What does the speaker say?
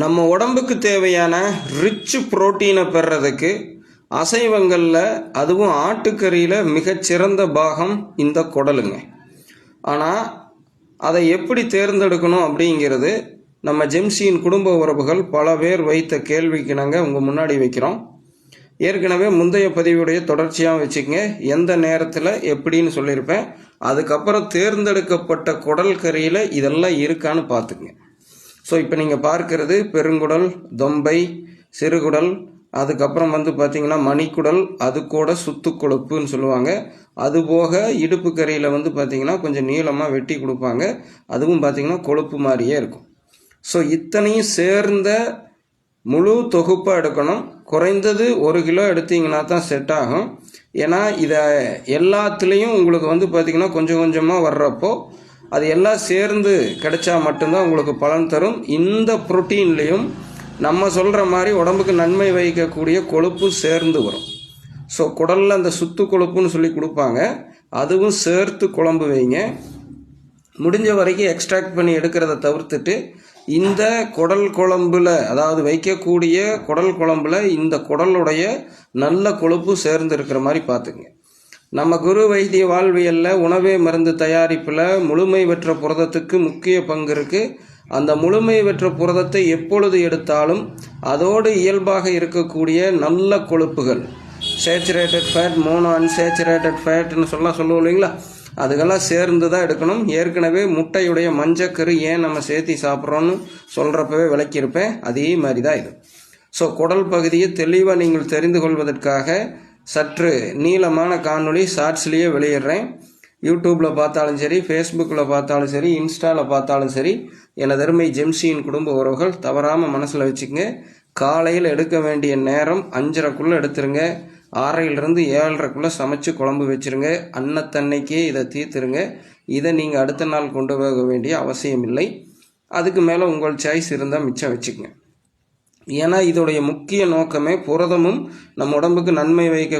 நம்ம உடம்புக்கு தேவையான ரிச் புரோட்டீனை பெறுறதுக்கு அசைவங்களில் அதுவும் ஆட்டுக்கறியில் மிகச்சிறந்த பாகம் இந்த குடலுங்க. ஆனால் அதை எப்படி தேர்ந்தெடுக்கணும் அப்படிங்கிறது நம்ம ஜெம்சியின் குடும்ப உறவுகள் பல பேர் வைத்த கேள்விக்கு நாங்கள் உங்கள் முன்னாடி வைக்கிறோம். ஏற்கனவே முந்தைய பதிவுடைய தொடர்ச்சியாக வச்சுக்கங்க. எந்த நேரத்தில் எப்படின்னு சொல்லியிருப்பேன். அதுக்கப்புறம் தேர்ந்தெடுக்கப்பட்ட குடல் கறியில் இதெல்லாம் இருக்கான்னு பார்த்துக்குங்க. ஸோ இப்போ நீங்கள் பார்க்கறது பெருங்குடல் தொம்பை சிறுகுடல் அதுக்கப்புறம் வந்து பார்த்தீங்கன்னா மணிக்குடல் அது கூட சுத்து கொழுப்புன்னு சொல்லுவாங்க. அதுபோக இடுப்பு கறியில் வந்து பார்த்திங்கன்னா கொஞ்சம் நீளமாக வெட்டி கொடுப்பாங்க. அதுவும் பார்த்தீங்கன்னா கொழுப்பு மாதிரியே இருக்கும். ஸோ இத்தனையும் சேர்ந்த முழு தொகுப்பாக எடுக்கணும். குறைந்தது ஒரு கிலோ எடுத்தீங்கன்னா தான் செட் ஆகும். ஏன்னா இதை எல்லாத்துலேயும் உங்களுக்கு வந்து பார்த்திங்கன்னா கொஞ்சம் கொஞ்சமாக வர்றப்போ அது எல்லாம் சேர்ந்து கிடைச்சா மட்டும்தான் உங்களுக்கு பலன் தரும். இந்த புரோட்டீன்லேயும் நம்ம சொல்கிற மாதிரி உடம்புக்கு நன்மை வகிக்கக்கூடிய கொழுப்பு சேர்ந்து வரும். ஸோ குடலில் அந்த சுத்து கொழுப்புன்னு சொல்லி கொடுப்பாங்க. அதுவும் சேர்த்து குழம்பு வைங்க. முடிஞ்ச வரைக்கும் எக்ஸ்ட்ராக்ட் பண்ணி எடுக்கிறத தவிர்த்துட்டு இந்த குடல் குழம்புல அதாவது வைக்கக்கூடிய குடல் குழம்புல இந்த குடலுடைய நல்ல கொழுப்பு சேர்ந்து இருக்கிற மாதிரி பார்த்துங்க நம்ம குரு வைத்திய வாழ்வியலில் உணவே மருந்து தயாரிப்பில் முழுமை பெற்ற புரதத்துக்கு முக்கிய பங்கு இருக்குது அந்த முழுமை பெற்ற புரதத்தை எப்பொழுது எடுத்தாலும் அதோடு இயல்பாக இருக்கக்கூடிய நல்ல கொழுப்புகள் சேச்சுரேட்டட் ஃபேட் மோனோ அன்சேச்சுரேட்டட் ஃபேட்னு சொல்ல சொல்லுவோம் இல்லைங்களா? அதுக்கெல்லாம் சேர்ந்து தான் எடுக்கணும். ஏற்கனவே முட்டையுடைய மஞ்சக்கரு ஏன் நம்ம சேர்த்தி சாப்பிட்றோன்னு சொல்கிறப்பவே விளக்கியிருப்பேன். அதே மாதிரி தான் இது. ஸோ குடல் பகுதியை தெளிவாக நீங்கள் தெரிந்து கொள்வதற்காக சற்று நீளமான காணொளி ஷார்ட்ஸ்லேயே வெளியிடுறேன். யூடியூப்பில் பார்த்தாலும் சரி ஃபேஸ்புக்கில் பார்த்தாலும் சரி இன்ஸ்டாவில் பார்த்தாலும் சரி எனது அருமை ஜெம்சியின் குடும்ப உறவுகள் தவறாமல் மனசில் வச்சுக்கங்க. காலையில் எடுக்க வேண்டிய நேரம் அஞ்சரைக்குள்ளே எடுத்துருங்க. ஆறையிலிருந்து ஏழரைக்குள்ளே சமைச்சு குழம்பு வச்சுருங்க. அன்னத்தன்னைக்கே இதை தீர்த்துருங்க. இதை நீங்கள் அடுத்த நாள் கொண்டு போக வேண்டிய அவசியம் இல்லை அதுக்கு மேலே உங்கள் சாய்ஸ் இருந்தால் மிச்சம் வச்சுக்கங்க. ஏன்னா இதோடைய முக்கிய நோக்கமே புரதமும் நம் உடம்புக்கு நன்மை வைக்க